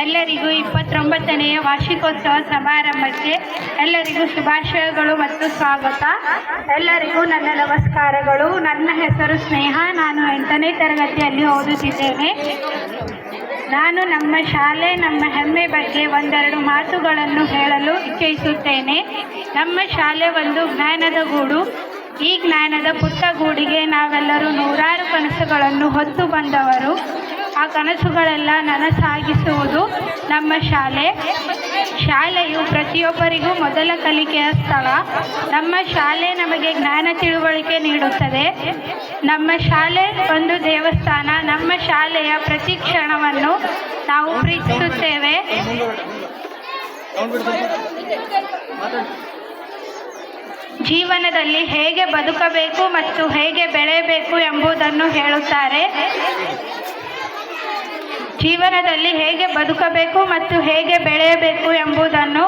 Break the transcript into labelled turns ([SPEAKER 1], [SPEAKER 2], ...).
[SPEAKER 1] ಎಲ್ಲರಿಗೂ ಇಪ್ಪತ್ತೊಂಬತ್ತನೆಯ ವಾರ್ಷಿಕೋತ್ಸವ ಸಮಾರಂಭಕ್ಕೆ ಎಲ್ಲರಿಗೂ ಶುಭಾಶಯಗಳು ಮತ್ತು ಸ್ವಾಗತ. ಎಲ್ಲರಿಗೂ ನನ್ನ ನಮಸ್ಕಾರಗಳು. ನನ್ನ ಹೆಸರು ಸ್ನೇಹ. ನಾನು ಎಂಟನೇ ತರಗತಿಯಲ್ಲಿ ಓದುತ್ತಿದ್ದೇನೆ. ನಾನು ನಮ್ಮ ಶಾಲೆ, ನಮ್ಮ ಹೆಮ್ಮೆ ಬಗ್ಗೆ ಒಂದೆರಡು ಮಾತುಗಳನ್ನು ಹೇಳಲು ಇಚ್ಛಿಸುತ್ತೇನೆ. ನಮ್ಮ ಶಾಲೆ ಒಂದು ಜ್ಞಾನದ ಗೂಡು. ಈ ಜ್ಞಾನದ ಪುಟ್ಟ ಗೂಡಿಗೆ ನಾವೆಲ್ಲರೂ ನೂರಾರು ಕನಸುಗಳನ್ನು ಹೊತ್ತು ಬಂದವರು. ಆ ಕನಸುಗಳೆಲ್ಲ ನನಸಾಗಿಸುವುದು ನಮ್ಮ ಶಾಲೆ. ಶಾಲೆಯು ಪ್ರತಿಯೊಬ್ಬರಿಗೂ ಮೊದಲ ಕಲಿಕೆಯ ಸ್ಥಳ. ನಮ್ಮ ಶಾಲೆ ನಮಗೆ ಜ್ಞಾನ ತಿಳುವಳಿಕೆ ನೀಡುತ್ತದೆ. ನಮ್ಮ ಶಾಲೆ ಒಂದು ದೇವಸ್ಥಾನ. ನಮ್ಮ ಶಾಲೆಯ ಪ್ರತಿ ಕ್ಷಣವನ್ನು ನಾವು ಪ್ರೀತಿಸುತ್ತೇವೆ. ಜೀವನದಲ್ಲಿ ಹೇಗೆ ಬದುಕಬೇಕು ಮತ್ತು ಹೇಗೆ ಬೆಳೆಯಬೇಕು ಎಂಬುದನ್ನು ಹೇಳುತ್ತಾರೆ. ಜೀವನದಲ್ಲಿ ಹೇಗೆ ಬದುಕಬೇಕು ಮತ್ತು ಹೇಗೆ ಬೆಳೆಯಬೇಕು ಎಂಬುದನ್ನು